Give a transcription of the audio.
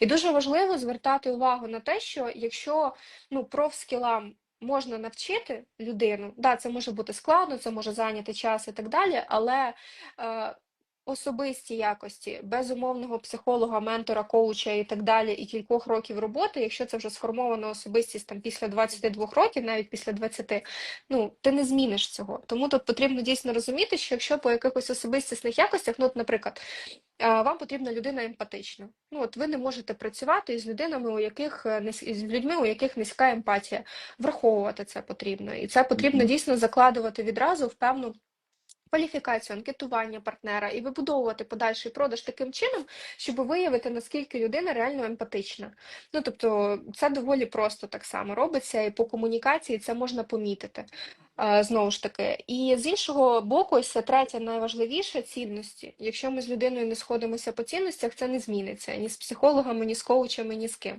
І дуже важливо звертати увагу на те, що якщо ну, профскілам можна навчити людину, да, це може бути складно, це може зайняти час і так далі, але е, особисті якості безумовного психолога, ментора, коуча і так далі, і кількох років роботи, якщо це вже сформована особистість там після 22 років, навіть після 20, ну ти не зміниш цього. Тому тут потрібно дійсно розуміти, що якщо по якихось особистісних якостях, ну, от, наприклад, вам потрібна людина емпатична. Ну, от ви не можете працювати з людинами, у яких е, з людьми, у яких низька емпатія. Враховувати це потрібно. І це потрібно дійсно закладувати відразу в певну кваліфікацію, анкетування партнера і вибудовувати подальший продаж таким чином, щоб виявити, наскільки людина реально емпатична. Ну, тобто, це доволі просто так само робиться, і по комунікації це можна помітити. Е, Знову ж таки, і з іншого боку, ось це третя найважливіша цінності. Якщо ми з людиною не сходимося по цінностях, це не зміниться ні з психологами, ні з коучами, ні з ким.